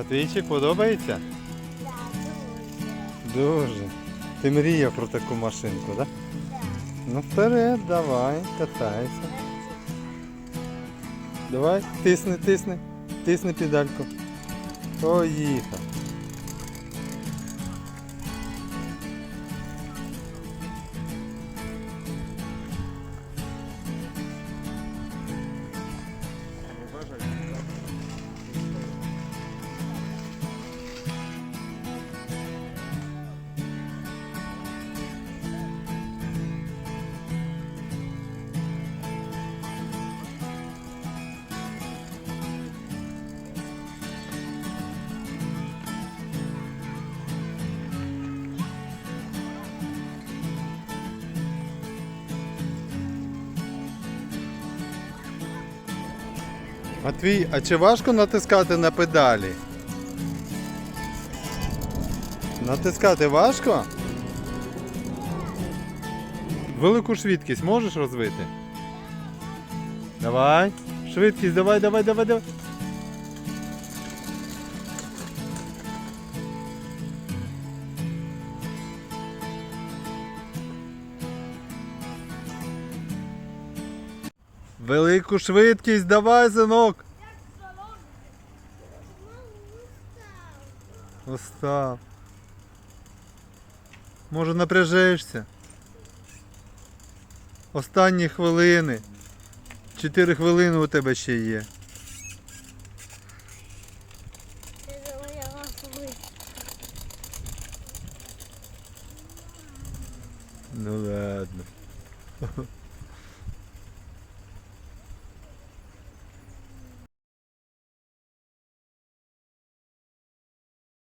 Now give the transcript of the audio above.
Матвійчик подобається? Да, дуже. Дуже. Ти мріяв про таку машинку, так? Да? Да. Ну вперед, давай, катайся. Давай, тисни, тисни, тисни педальку. Поїхав. Матвій, а чи важко натискати на педалі? Натискати важко? Велику швидкість можеш розвити? Давай. Швидкість, давай, давай, давай, давай. Велику швидкість, давай, синок. Остав. Може напряжешся? Останні хвилини. Чотири хвилини у тебе ще є. Ну ладно.